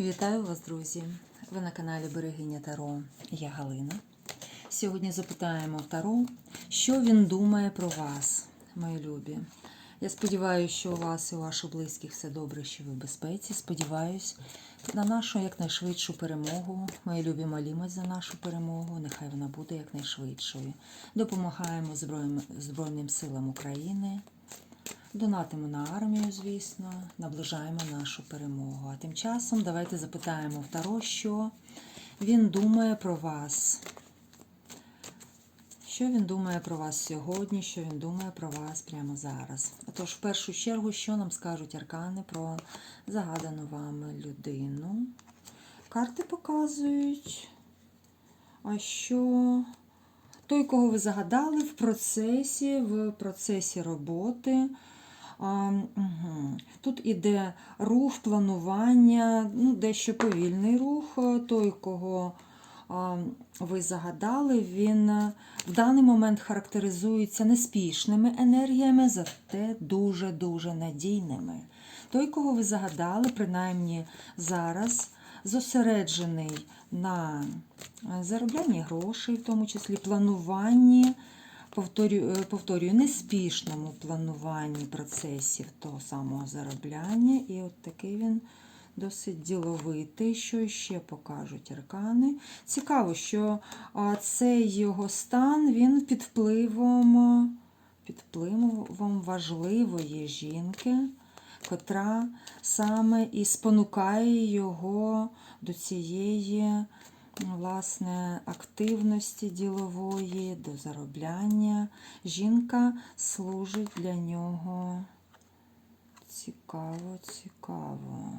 Вітаю вас, друзі! Ви на каналі Берегиня Таро. Я Галина. Сьогодні запитаємо Таро, що він думає про вас, мої любі. Я сподіваюся, що у вас і у ваших близьких все добре, що ви в безпеці. Сподіваюсь на нашу якнайшвидшу перемогу. Мої любі молімось за нашу перемогу. Нехай вона буде якнайшвидшою. Допомагаємо Збройним, силам України. Донатимо на армію, звісно, наближаємо нашу перемогу. А тим часом давайте запитаємо в Таро, що він думає про вас. Що він думає про вас сьогодні, що він думає про вас прямо зараз. Отож, в першу чергу, що нам скажуть аркани про загадану вами людину. Карти показують, а що той, кого ви загадали в процесі, в процесі роботи. Тут іде рух, планування, ну, дещо повільний рух. Той, кого ви загадали, він в даний момент характеризується неспішними енергіями, зате дуже-дуже надійними. Той, кого ви загадали, принаймні зараз, зосереджений на зароблянні грошей, в тому числі плануванні повторюю, повторюю, неспішному плануванні процесів того самого заробляння. І от такий він досить діловитий, що ще покажуть аркани. Цікаво, що цей його стан він під впливом, під впливом важливої жінки, котра саме і спонукає його до цієї власне, активності ділової, до заробляння. Жінка служить для нього. Цікаво, цікаво.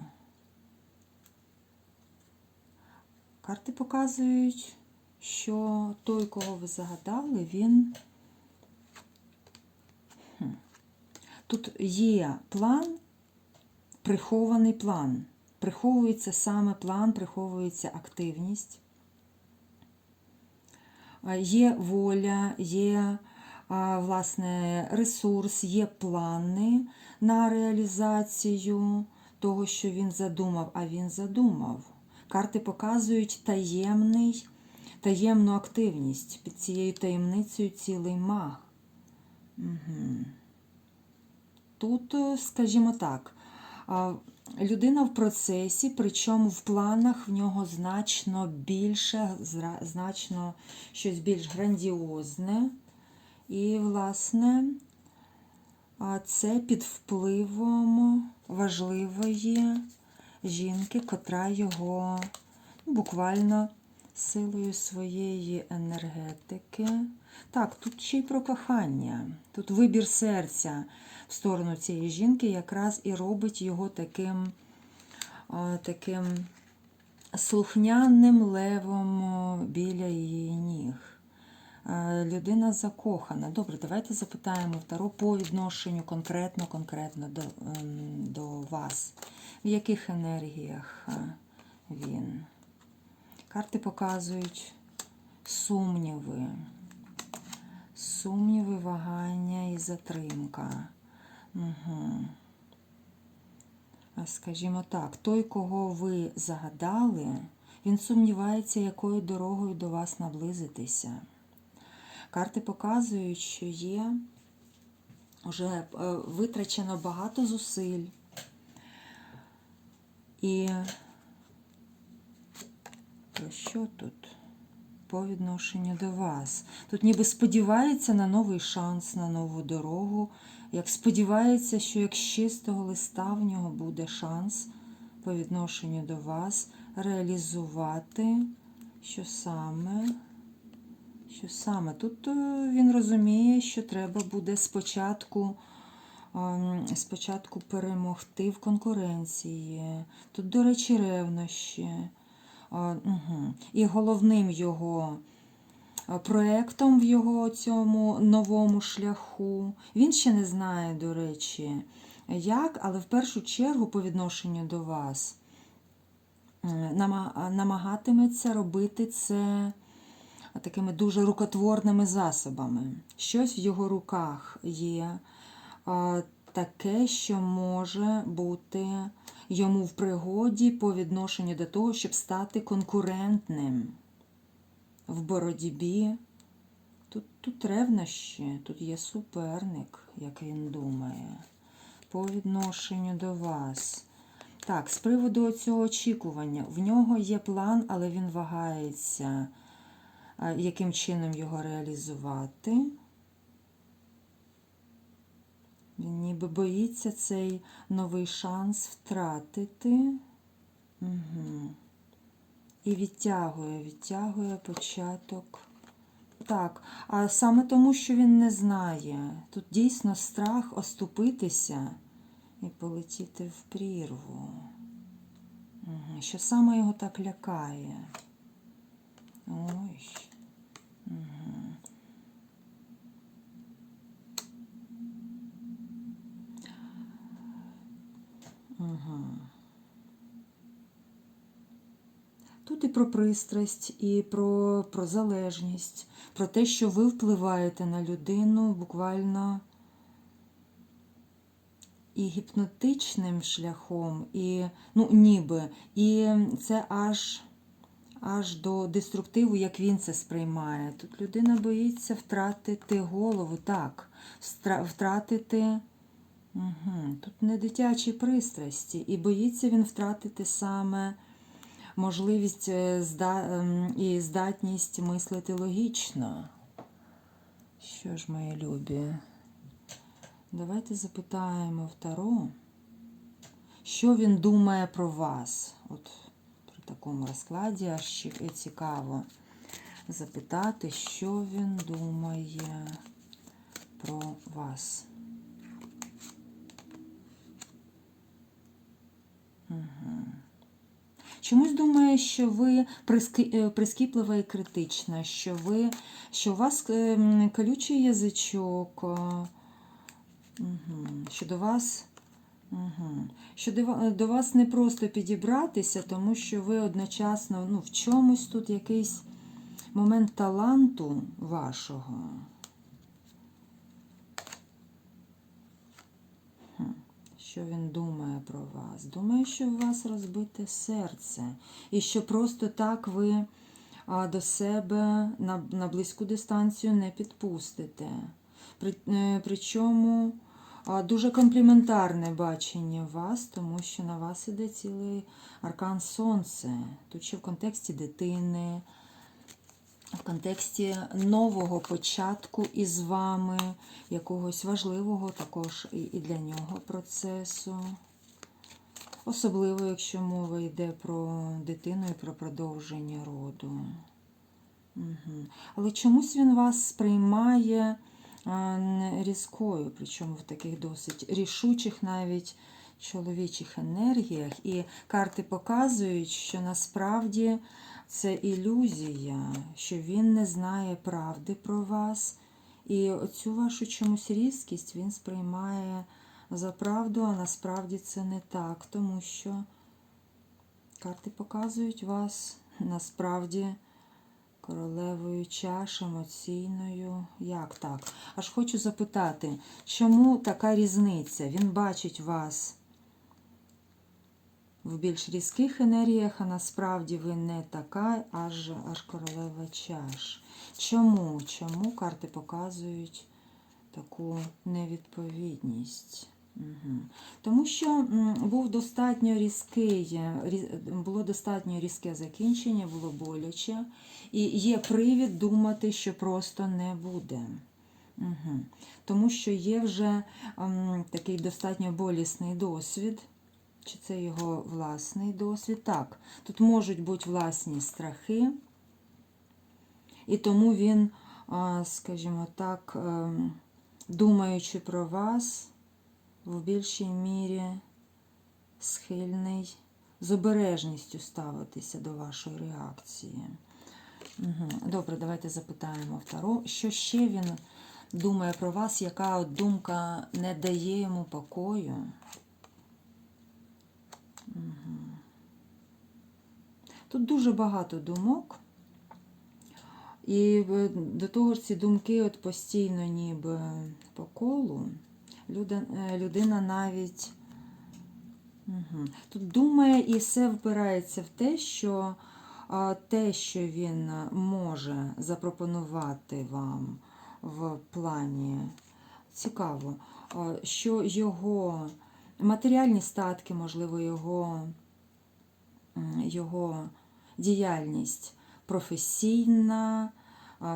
Карти показують, що той, кого ви загадали, він. Тут є план, прихований план. Приховується саме план, приховується активність є воля, є власне ресурс, є плани на реалізацію того, що він задумав, а він задумав. Карти показують таємний, таємну активність. Під цією таємницею цілий маг. Угу. Тут, скажімо так, Людина в процесі, причому в планах в нього значно більше, значно щось більш грандіозне. І, власне, це під впливом важливої жінки, котра його ну, буквально силою своєї енергетики. Так, тут ще й про кохання, тут вибір серця в сторону цієї жінки якраз і робить його таким таким слухняним левом біля її ніг. Людина закохана. Добре, давайте запитаємо Таро по відношенню конкретно конкретно до, ем, до вас. В яких енергіях він? Карти показують сумніви, сумніви, вагання і затримка. Угу. Скажімо так, той, кого ви загадали, він сумнівається, якою дорогою до вас наблизитися. Карти показують, що є вже е, витрачено багато зусиль. І про що тут? По відношенню до вас. Тут ніби сподівається на новий шанс, на нову дорогу, як сподівається, що як з чистого листа в нього буде шанс по відношенню до вас реалізувати, що саме, що саме. Тут е, він розуміє, що треба буде спочатку. Ем, спочатку перемогти в конкуренції. Тут, до речі, ревнощі. І головним його проєктом в його цьому новому шляху. Він ще не знає, до речі, як, але в першу чергу, по відношенню до вас, намагатиметься робити це такими дуже рукотворними засобами. Щось в його руках є таке, що може бути йому в пригоді по відношенню до того, щоб стати конкурентним в боротьбі. Тут, тут ревнощі, тут є суперник, як він думає, по відношенню до вас. Так, з приводу цього очікування, в нього є план, але він вагається, яким чином його реалізувати. Він ніби боїться цей новий шанс втратити. Угу. І відтягує, відтягує початок. Так, а саме тому, що він не знає. Тут дійсно страх оступитися і полетіти в прірву. Угу. Що саме його так лякає? Ой. Угу. Тут і про пристрасть, і про, про залежність, про те, що ви впливаєте на людину буквально і гіпнотичним шляхом, і, ну, ніби, і це аж, аж до деструктиву, як він це сприймає. Тут людина боїться втратити голову, так, втратити. Угу. Тут не дитячі пристрасті, і боїться він втратити саме можливість е, ем, і здатність мислити логічно. Що ж, мої любі? Давайте запитаємо в Таро, що він думає про вас. От при такому розкладі аж ще цікаво запитати, що він думає про вас. Чомусь думає, що ви е, прискіплива і критична, що ви, що у вас е, колючий язичок, е, що до вас. Угу. Що до вас не просто підібратися, тому що ви одночасно ну, в чомусь тут якийсь момент таланту вашого. Що він думає про вас? Думає, що у вас розбите серце. І що просто так ви до себе на, на близьку дистанцію не підпустите. При, е, причому дуже компліментарне бачення вас, тому що на вас іде цілий аркан сонце. Тут ще в контексті дитини, в контексті нового початку із вами, якогось важливого також і для нього процесу. Особливо, якщо мова йде про дитину і про продовження роду. Угу. Але чомусь він вас сприймає не різкою, причому в таких досить рішучих навіть чоловічих енергіях. І карти показують, що насправді це ілюзія, що він не знає правди про вас. І оцю вашу чомусь різкість він сприймає за правду, а насправді це не так, тому що карти показують вас насправді королевою чаш емоційною. Як так? Аж хочу запитати, чому така різниця? Він бачить вас в більш різких енергіях, а насправді ви не така, аж, аж королева чаш. Чому? Чому карти показують таку невідповідність? Угу. Тому що був достатньо різкий, е, було достатньо різке закінчення, було боляче, і є привід думати, що просто не буде. Угу. Тому що є вже ем, такий достатньо болісний досвід. Чи це його власний досвід? Так, тут можуть бути власні страхи, і тому він, скажімо так, ем, думаючи про вас, в більшій мірі схильний з обережністю ставитися до вашої реакції. Добре, давайте запитаємо Таро, що ще він думає про вас, яка думка не дає йому покою. Тут дуже багато думок. І е, до того ж ці думки от постійно ніби по колу. Е, людина навіть угу. тут думає і все впирається в те, що те, що він може запропонувати вам в плані цікаво, що його матеріальні статки, можливо, його, його діяльність професійна,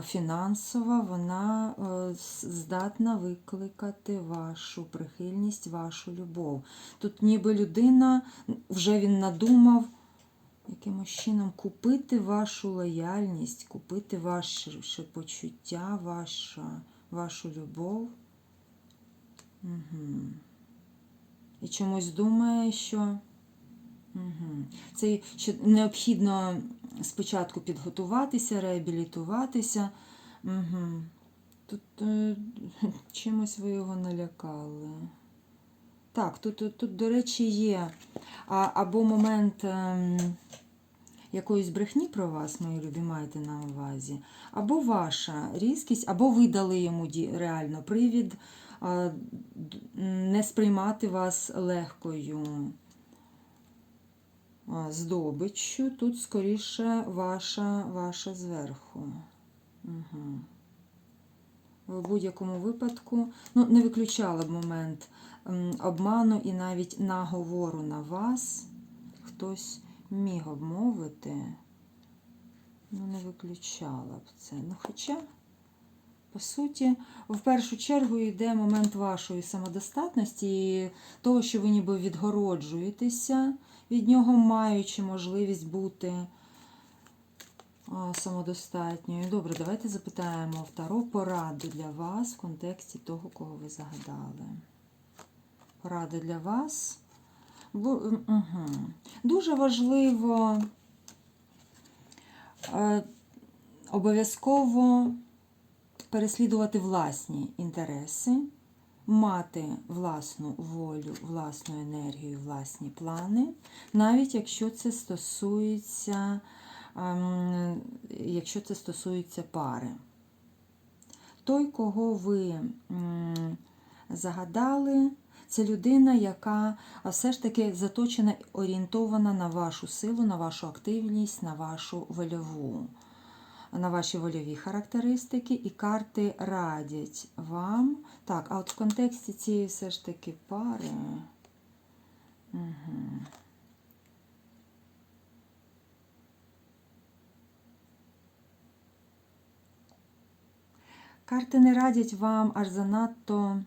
фінансова, вона е, здатна викликати вашу прихильність, вашу любов. Тут ніби людина, вже він надумав якимось чином купити вашу лояльність, купити ваше почуття, ваша, вашу любов. Угу. І чомусь думає, що угу. це що необхідно спочатку підготуватися, реабілітуватися. Угу. Тут е, чимось ви його налякали. Так, тут, тут, тут до речі, є а, або момент ем, якоїсь брехні про вас, мої любі, маєте на увазі, або ваша різкість, або ви дали йому реально привід д- не сприймати вас легкою здобиччю. Тут скоріше ваша, ваша зверху. Угу. В будь-якому випадку ну, не виключала б момент обману і навіть наговору на вас. Хтось міг обмовити, ну не виключала б це. Ну, хоча, по суті, в першу чергу йде момент вашої самодостатності і того, що ви ніби відгороджуєтеся від нього, маючи можливість бути самодостатньою. Добре, давайте запитаємо в Таро пораду для вас в контексті того, кого ви загадали. Порада для вас. Дуже важливо е, обов'язково переслідувати власні інтереси, мати власну волю, власну енергію, власні плани, навіть якщо це стосується, ем, якщо це стосується пари. Той, кого ви загадали, це людина, яка все ж таки заточена, орієнтована на вашу силу, на вашу активність, на вашу вольову, на ваші вольові характеристики, і карти радять вам. Так, а от в контексті цієї все ж таки пари. Угу. Карти не радять вам аж занадто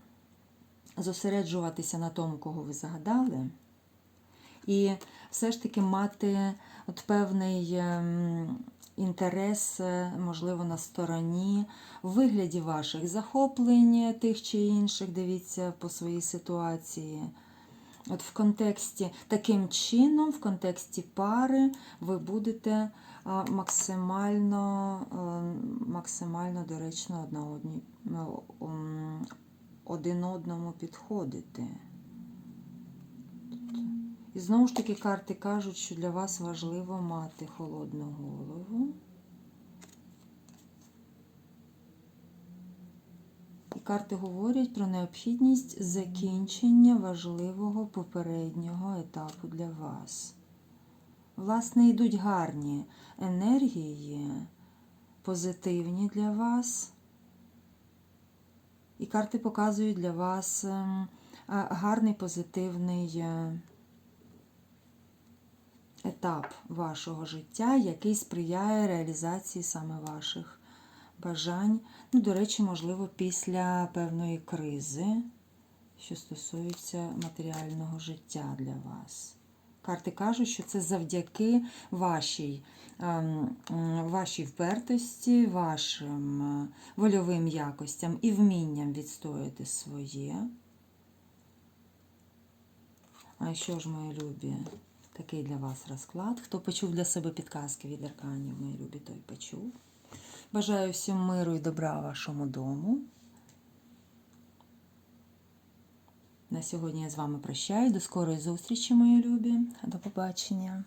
зосереджуватися на тому, кого ви загадали, і все ж таки мати от певний ем, інтерес, е, можливо, на стороні в вигляді ваших захоплень тих чи інших, дивіться по своїй ситуації. От в контексті таким чином, в контексті пари, ви будете максимально, е, максимально доречно одна одній, ну, м, один одному підходити. І знову ж таки карти кажуть, що для вас важливо мати холодну голову. І карти говорять про необхідність закінчення важливого попереднього етапу для вас. Власне, йдуть гарні енергії, позитивні для вас. І карти показують для вас ем, гарний позитивний е, етап вашого життя, який сприяє реалізації саме ваших бажань. Ну, до речі, можливо, після певної кризи, що стосується матеріального життя для вас. Карти кажуть, що це завдяки вашій, ем, вашій впертості, вашим е, вольовим якостям і вмінням відстояти своє. А що ж, мої любі, такий для вас розклад. Хто почув для себе підказки від арканів, мої любі, той почув. Бажаю всім миру і добра вашому дому. На сьогодні я з вами прощаюсь. До скорої зустрічі, мої любі. До побачення.